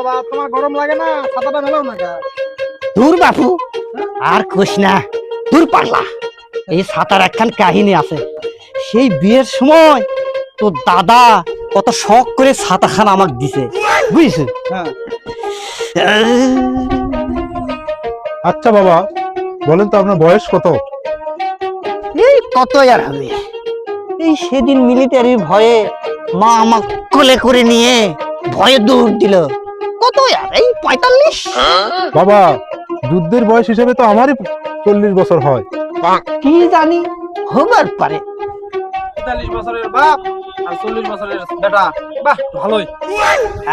আমার গরম লাগে না? ছাতাটা মেলাও না দূর বাপু আর খুশ না দূর পারলা। এই সাঁতার একখান কাহিনী আছে। সেই বিয়ের সময় তোর দাদা কত শখ করে ছাতাখান আমাকে দিছে। বুঝছিস হ্যাঁ। আচ্ছা বাবা বলেন তো আপনার বয়স কত? এই কত আর হবে। এই সেদিন মিলিটারির ভয়ে মা আমাক কোলে করে নিয়ে ভয়ে দৌড় দিল। কত আর এই পঁয়তাল্লিশ? বাবা যুদ্ধের বয়স হিসেবে তো আমারই চল্লিশ বছর হয়। কি জানি হবার পারে। পঁয়তাল্লিশ বছরের বাপ আর চল্লিশ বছরের বেটা। বাহ ভালোই।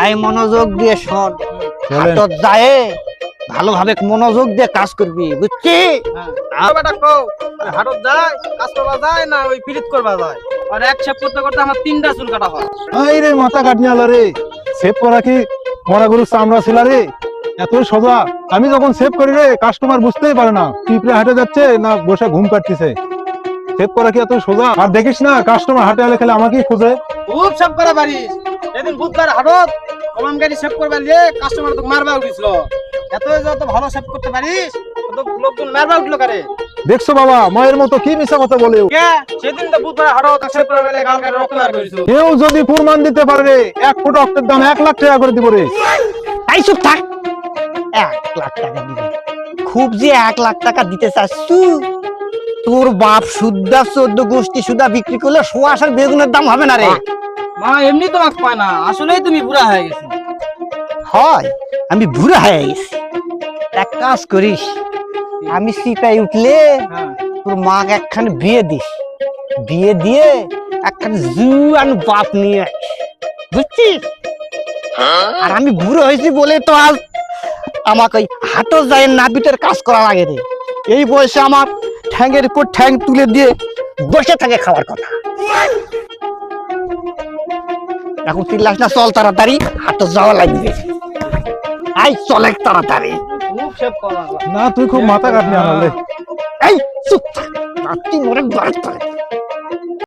এই মনোযোগ দিয়ে শোন। হাটত যায় ভালোভাবে মনোযোগ দিয়ে কাজ করবি বুঝছি? হ্যাঁ। বেটা কও। আরে হাটত যায় কাজ করবা যায় না ওই পিরিত করবা যায়। আর এক করতে করতে আমার তিনটা চুল কাটা হয়। এই রে মাথা কাটনি আলা রে। সেভ করা কি মরা গরুর চামড়া ছিল রে। এত সোজা। আমি যখন সেভ করি রে কাস্টমার বুঝতেই পারে না, পিঁপড়ে হাটে যাচ্ছে না বসে ঘুম কাটতেছে। সেভ করা কি এত সোজা? আর দেখিস না কাস্টমার হাটে আলে খেলে আমাকেই খুঁজে। খুব সেভ করা পারিস এদিন বুধবার হাটত কলম গাড়ি শেপ করবা লিয়ে কাস্টমার তো মারবা উঠিছিল। এত যত ভালো সেভ করতে পারিস লোকজন মারবা উঠল কারে? দেখছ বাবা মায়ের মতো কি মিশা কথা বলে সেদিন তো বুধবার কেউ যদি প্রমাণ দিতে পারে এক ফুট অক্টের দাম এক লাখ টাকা করে দিব রে। তাই চুপ থাক। এক লাখ টাকা দিবে। খুব যে এক লাখ টাকা দিতে চাচ্ছু। তোর বাপ সুদ্ধা চোদ্দ গোষ্ঠী সুদ্ধা বিক্রি করলে সোয়াশার বেগুনের দাম হবে না রে। মা এমনি তো পায় না। আসলেই তুমি বুড়া হয়ে গেছো। হয় আমি বুড়া হয়ে গেছি। এক কাজ করিস আমি সিটাই উঠলে হ্যাঁ। তোর মাকে একখান বিয়ে দিস। বিয়ে দিয়ে একখান জুয়ান বাপ নিয়ে বুঝছিস? আর আমি বুড়ো হয়েছি বলে তো আজ আমাকে ওই হাটো যায় নাবিটের কাজ করা লাগে রে। এই বয়সে আমার ঠ্যাংয়ের উপর ঠ্যাং তুলে দিয়ে বসে থাকে খাওয়ার কথা। এখন চিল্লাস না চল তাড়াতাড়ি হাটো যাওয়া লাগবে। আই চলে তাড়াতাড়ি। না তুই খুব মাথা কাটনি আনালে এই চুপ থাক। তুই মরে বাড়তে